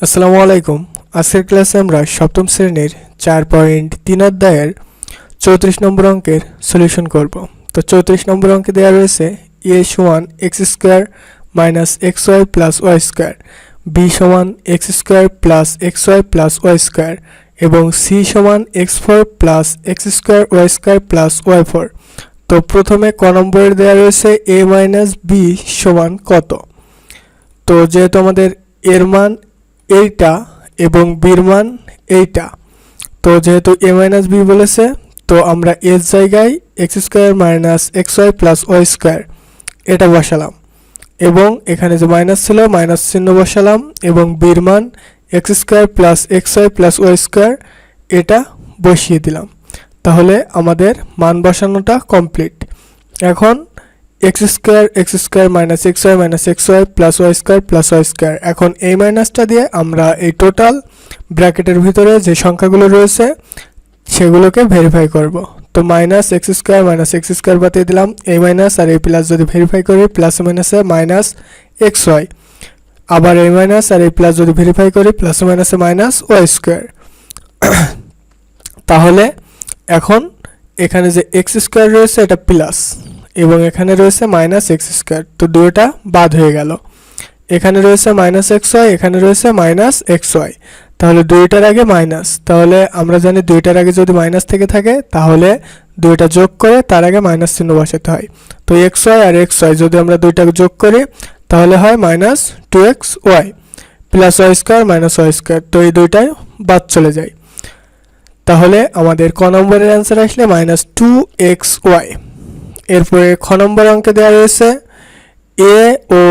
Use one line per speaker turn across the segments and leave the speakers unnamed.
আসসালামু আলাইকুম। আজকের ক্লাসে আমরা সপ্তম শ্রেণির চার পয়েন্ট তিন অধ্যায়ের চৌত্রিশ নম্বর অঙ্কের সলিউশন করব। তো চৌত্রিশ নম্বর অঙ্কে দেওয়া রয়েছে এ সমান x square minus x y plus y square B সমান x square plus x y plus y square এবং সি সমান x four plus x square y square plus y four তো প্রথমে ক নম্বরের দেওয়া রয়েছে এ মাইনাস বি সমান কত? তো যেহেতু আমাদের এর মান এইটা এবং বির মান এইটা। তো যেহেতু এ মাইনাস বি বলেছে, তো আমরা এর জায়গায় x square minus x y plus y square এটা বসালাম। এবং এখানে যে মাইনাস ছিল মাইনাস চিহ্ন বসালাম এবং বির মান x square plus x y plus y square এটা বসিয়ে দিলাম। তাহলে আমাদের মান বসানোটা কমপ্লিট এখন x square x square minus x y minus x y plus y square plus y square এখন এই মাইনাসটা দিয়ে আমরা এই টোটাল ব্র্যাকেটের ভিতরে যে সংখ্যাগুলো রয়েছে, সেগুলোকে ভেরিফাই করব। তো minus x square minus x square বাতিয়ে দিলাম। এই মাইনাস আর এই প্লাস যদি ভেরিফাই করি প্লাস মাইনাসে মাইনাস এক্স ওয়াই আবার এই মাইনাস আর এই প্লাস যদি ভেরিফাই করি প্লাস মাইনাসে মাইনাস ওয়াই স্কোয়ার তাহলে এখন এখানে যে এক্স স্কোয়ার রয়েছে, এটা প্লাস এবং এখানে রয়েছে মাইনাস এক্স স্কোয়ার তো দুটোটা বাদ হয়ে গেল। এখানে রয়েছে মাইনাস এক্স ওয়াই এখানে রয়েছে মাইনাস এক্স ওয়াই তাহলে দুইটার আগে মাইনাস তাহলে আমরা জানি দুইটার আগে যদি মাইনাস থেকে থাকে, তাহলে দুইটা যোগ করে তার আগে মাইনাস চিহ্ন বসাতে হয়। তো এক্স ওয়াই আর এক্স ওয়াই যদি আমরা দুইটা যোগ করি, তাহলে হয় minus two x y plus y square minus y square তো এই দুইটাই বাদ চলে যায়। তাহলে আমাদের ক নম্বরের অ্যান্সার আসলে মাইনাস টু এক্স ওয়াই এরপরে খ নম্বর অঙ্কে দেওয়া রয়েছে, এ ও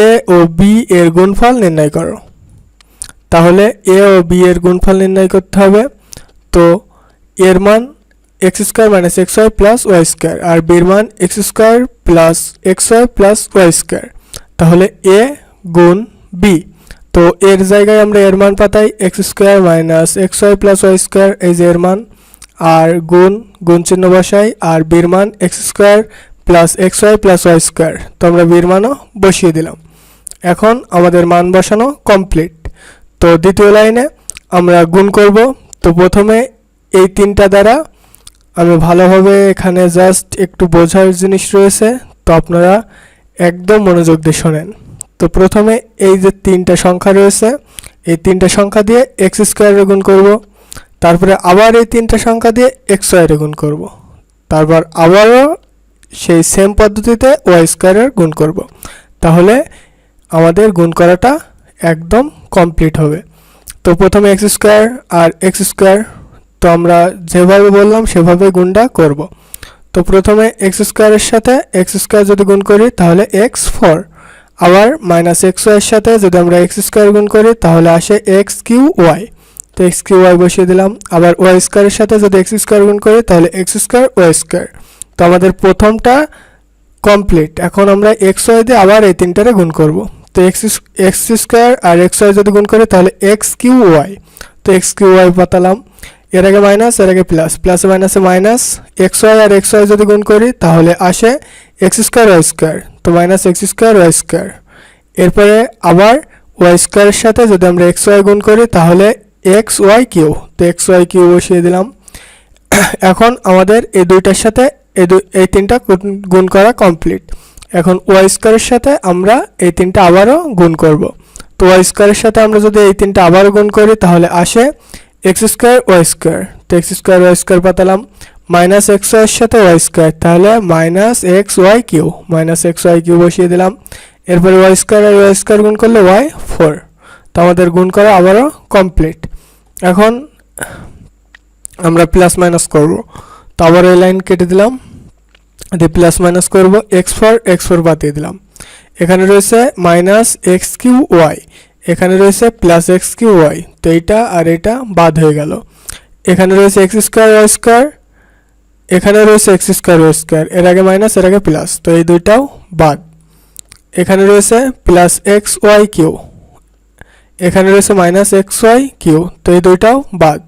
এ ও বি এর গুণফল নির্ণয় করো। তাহলে এ ও বি এর গুণফল নির্ণয় করতে হবে। তো এর মান x square minus x y plus y square আর বির মান x square plus x y plus y square. তাহলে এ গুণ বি। তো এর জায়গায় আমরা এর মান পাতাই, x square minus x y plus y square, এই যে এর মান। আর গুণ গুণ চিহ্ন বসাই আর বীর মান x square plus x y plus y square. তো আমরা বীর মানও বসিয়ে দিলাম। এখন আমাদের মান বসানো কমপ্লিট। তো দ্বিতীয় লাইনে আমরা গুণ করব। তো প্রথমে এই তিনটা দ্বারা আমি ভালোভাবে এখানে জাস্ট একটু বোঝার জিনিস রয়েছে। তো আপনারা একদম মনোযোগ দিয়ে শোনেন। তো প্রথমে এই যে তিনটা সংখ্যা রয়েছে, এই তিনটা সংখ্যা দিয়ে এক্স স্কোয়ারে গুণ করব। তারপরে আবার এই তিনটা সংখ্যা দিয়ে এক্স ওয়াইরে গুণ করব। তারপর আবারও সেই সেম পদ্ধতিতে ওয়াই স্কোয়ারের গুণ করব। তাহলে আমাদের গুণ করাটা একদম কমপ্লিট হবে। তো প্রথমে এক্স স্কোয়ার আর এক্স স্কোয়ার তো আমরা যেভাবে বললাম সেভাবে গুণটা করব। তো প্রথমে এক্স স্কোয়ারের সাথে এক্স স্কোয়ার যদি গুণ করি, তাহলে এক্স ফোর আবার মাইনাস এক্স ওয়াইয়ের সাথে যদি আমরা এক্স স্কোয়ার গুণ করি, তাহলে আসে এক্স কিউ ওয়াই তো এক্স কিউ ওয়াই বসিয়ে দিলাম। আবার ওয়াই স্কোয়ারের সাথে যদি এক্স স্কোয়ার গুণ করি, তাহলে এক্স স্কোয়ার ওয়াই স্কোয়ার তো আমাদের প্রথমটা কমপ্লিট এখন আমরা এক্স ওয়াই দিয়ে আবার এই তিনটারে গুণ করব। তো এক্স এক্স স্কোয়ার আর এক্স ওয়াই যদি গুণ করি, তাহলে এক্স কিউ ওয়াই তো এক্স কিউ ওয়াই পাতালাম। এর আগে মাইনাস এর আগে প্লাস প্লাসে মাইনাসে মাইনাস এক্স ওয়াই আর এক্স ওয়াই যদি গুণ করি, তাহলে আসে এক্স স্কোয়ার ওয়াই স্কোয়ার তো minus x square y square এরপরে আবার ওয়াই স্কোয়ারের সাথে যদি আমরা এক্স ওয়াই গুণ করি, তাহলে এক্স ওয়াই কিউ তো এক্স ওয়াই কিউ বসিয়ে দিলাম। এখন আমাদের এই দুইটার সাথে এই দুই, এই তিনটা গুণ করা কমপ্লিট এখন ওয়াই স্কোয়ারের সাথে আমরা এই তিনটা আবারও গুণ করব। তো ওয়াই স্কোয়ারের সাথে আমরা যদি এই তিনটা আবারও গুণ করি, তাহলে আসে এক্স স্কোয়ার ওয়াই স্কোয়ার তো এক্স স্কোয়ার ওয়াই স্কোয়ার পাতালাম। মাইনাস এক্স ওয়াইয়ের সাথে ওয়াই স্কোয়ার তাহলে minus x y cube minus x y cube বসিয়ে দিলাম। এরপরে ওয়াই স্কোয়ার আর ওয়াই স্কোয়ার গুণ করলে ওয়াই ফোর তো আমাদের গুণ করা আবারও কমপ্লিট এখন আমরা প্লাস মাইনাস করব। তো আবার এই লাইন কেটে দিলাম, দিয়ে প্লাস মাইনাস করব এক্স ফোর এক্স ফোর বাতিয়ে দিলাম। এখানে রয়েছে মাইনাস এক্স কিউ ওয়াই এখানে রয়েছে প্লাস এক্স কিউ ওয়াই তো এইটা আর এটা বাদ হয়ে গেল। এখানে রয়েছে এক্স স্কোয়ার ওয়াই স্কোয়ার এখানে রয়েছে এক্স স্কোয়ার ওয়াই স্কোয়ার এর আগে মাইনাস এর আগে প্লাস তো এই দুইটাও বাদ। এখানে রয়েছে প্লাস এক্স ওয়াই কিউ। এখানে রয়েছে মাইনাস এক্স ওয়াই কিউ তো এই দুইটাও বাদ।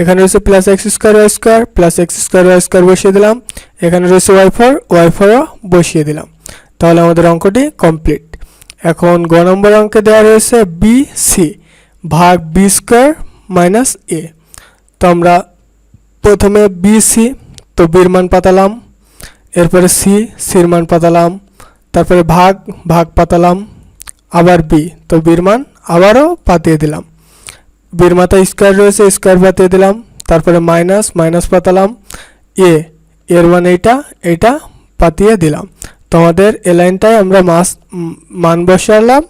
এখানে রয়েছে plus x square y square plus x square y square বসিয়ে দিলাম। এখানে রয়েছে ওয়াই ফোর ওয়াই ফোরও বসিয়ে দিলাম। তাহলে আমাদের অঙ্কটি কমপ্লিট এখন গ নম্বর অঙ্কে দেওয়া রয়েছে বি সি ভাগ বি স্কোয়ার মাইনাস এ তো আমরা প্রথমে বি সি তো বির মান পাতালাম। এরপরে সি সির মান পাতালাম। তারপরে ভাগ ভাগ পাতালাম। আবার বি তো বির মান আবারও পাতিয়ে দিলাম। বির মাথায় স্কোয়ার রয়েছে, স্কোয়ার পাতিয়ে দিলাম। তারপরে মাইনাস মাইনাস পাতালাম। এ, এর মান এইটা এইটা পাতিয়ে দিলাম। তোমাদের এ লাইনটায় আমরা মাস মান বসালাম।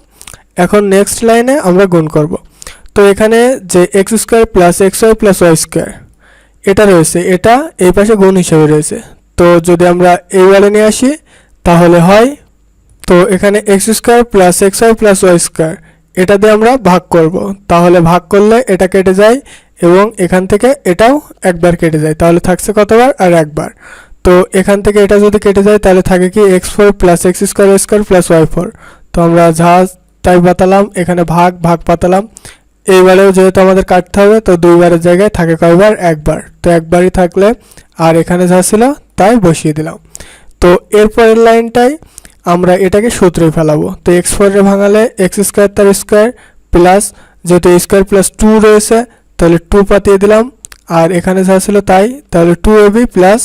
এখন নেক্সট লাইনে আমরা গুণ করব। তো এখানে যে x square plus x y plus y square এটা রয়েছে, এটা এই পাশে গুণ হিসেবে রয়েছে। তো যদি আমরা এই ওয়ালে নিয়ে আসি, তাহলে হয়, তো এখানে x square plus x y plus y square এটা দিয়ে আমরা ভাগ করব। তাহলে ভাগ করলে এটা কেটে যায় এবং এখান থেকে এটাও একবার কেটে যায়। তাহলে থাকছে কতবার? আর একবার। তো এখান থেকে এটা যদি কেটে যায়, তাহলে থাকে কি x four plus x square square plus y four. তো আমরা যা তাই পাতালাম, এখানে ভাগ ভাগ পাতালাম। এইবারেও যেহেতু আমাদের কাটতে হবে, তো দুইবারের জায়গায় থাকে কয়বার? একবার। তো একবারই থাকলে আর এখানে যা ছিল, তাই বসিয়ে দিলাম। তো এরপরের লাইনটাই আমরা এটাকে সূত্রে ফেলাবো। তো এক্স ফোরে ভাঙালে এক্স স্কোয়ার তার স্কোয়ার প্লাস যেহেতু স্কোয়ার প্লাস টু রয়েছে, তাহলে টু পাতিয়ে দিলাম। আর এখানে যা ছিল তাই, তাহলে টু এবি প্লাস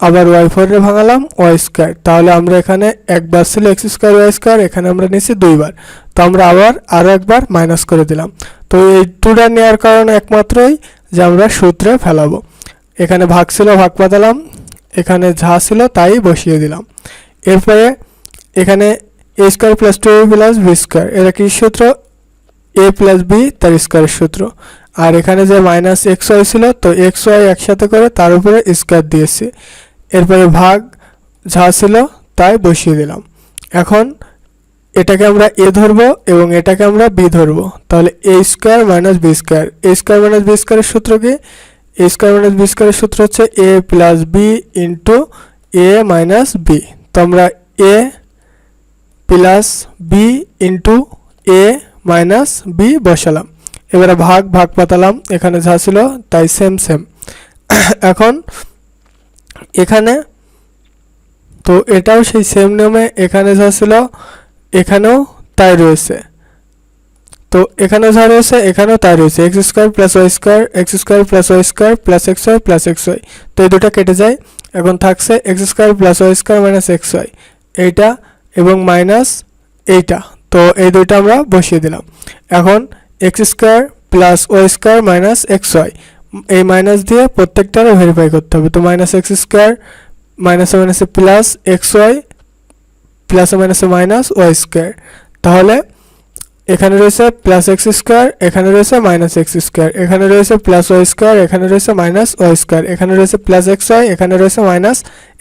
আবার ওয়াই ফোরে ভাঙালাম ওয়াই স্কোয়ার তাহলে আমরা এখানে একবার ছিল এক্স স্কোয়ার ওয়াই স্কোয়ার এখানে আমরা নিয়েছি দুইবার। তো আমরা আবার আরও একবার মাইনাস করে দিলাম। তো এই টুটা নেওয়ার কারণ একমাত্রই যে আমরা সূত্রে ফেলাবো। এখানে ভাগ ছিল, ভাগ পাতালাম। এখানে যা ছিল তাই বসিয়ে দিলাম। এরপরে এখানে A square plus two plus B square এটা কি সূত্র? এ প্লাস বি তার স্কোয়ারের সূত্র। আর এখানে যে মাইনাস এক্স ওয়াই ছিল, তো এক্স ওয়াই একসাথে করে তার উপরে স্কোয়ার দিয়েছি। এরপরে ভাগ যা ছিল, তাই বসিয়ে দিলাম। এখন এটাকে আমরা এ ধরবো এবং এটাকে আমরা বি ধরবো। তাহলে A square minus B square A square minus B স্কোয়ারের সূত্র কি? এ স্কোয়ার মাইনাস বি স্কোয়ারের সূত্র হচ্ছে A plus B into A minus B তো আমরা A plus B into A minus B বসালাম। এবারে ভাগ ভাগ পাতালাম। এখানে যা ছিল তাই সেম সেম এখন এখানে তো এটাও সেই সেম নিয়মে এখানে যা ছিল, এখানেও তাই রয়েছে। তো এখানেও যা রয়েছে, এখানেও তাই রয়েছে। X square plus y square x square plus y square plus x y plus x y তো এই দুটো কেটে যায়। এখন থাকছে x square plus y square minus x y এইটা এবং মাইনাস এইটা। তো এই দুইটা আমরা বসিয়ে দিলাম। এখন x square plus y square minus x y এই মাইনাস দিয়ে প্রত্যেকটারও ভেরিফাই করতে হবে। তো মাইনাস এক্স স্কোয়ার মাইনাসে মাইনাসে প্লাস এক্স ওয়াই প্লাসে মাইনাসে মাইনাস ওয়াই স্কোয়ার তাহলে এখানে রয়েছে প্লাস এক্স স্কোয়ার এখানে রয়েছে মাইনাস এক্স স্কোয়ার এখানে রয়েছে প্লাস ওয়াই স্কোয়ার এখানে রয়েছে মাইনাস ওয়াই স্কোয়ার এখানে রয়েছে প্লাস এক্স ওয়াই এখানে রয়েছে মাইনাস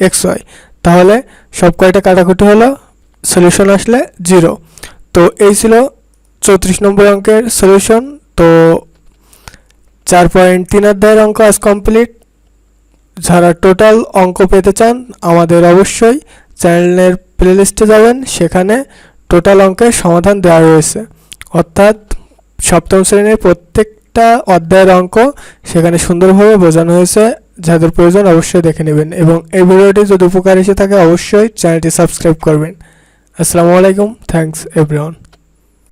এক্স ওয়াই তাহলে সব কয়টা কাটাকুটি হলো। সলিউশন আসলে জিরো তো এই ছিল চৌত্রিশ নম্বর অঙ্কের সলিউশন তো চার পয়েন্ট তিন অধ্যায়ের অঙ্ক আজ কমপ্লিট যারা টোটাল অঙ্ক পেতে চান, আমাদের অবশ্যই চ্যানেলের প্লেলিস্টে যাবেন। সেখানে টোটাল অঙ্কের সমাধান দেওয়া রয়েছে। অর্থাৎ সপ্তম শ্রেণির প্রত্যেকটা অধ্যায়ের অঙ্ক সেখানে সুন্দরভাবে বোঝানো হয়েছে। যাদের প্রয়োজন অবশ্যই দেখে নেবেন এবং এই ভিডিওটি যদি উপকার এসে থাকে, অবশ্যই চ্যানেলটি সাবস্ক্রাইব করবেন। আসসালামু আলাইকুম থ্যাংকস এভরিওয়ান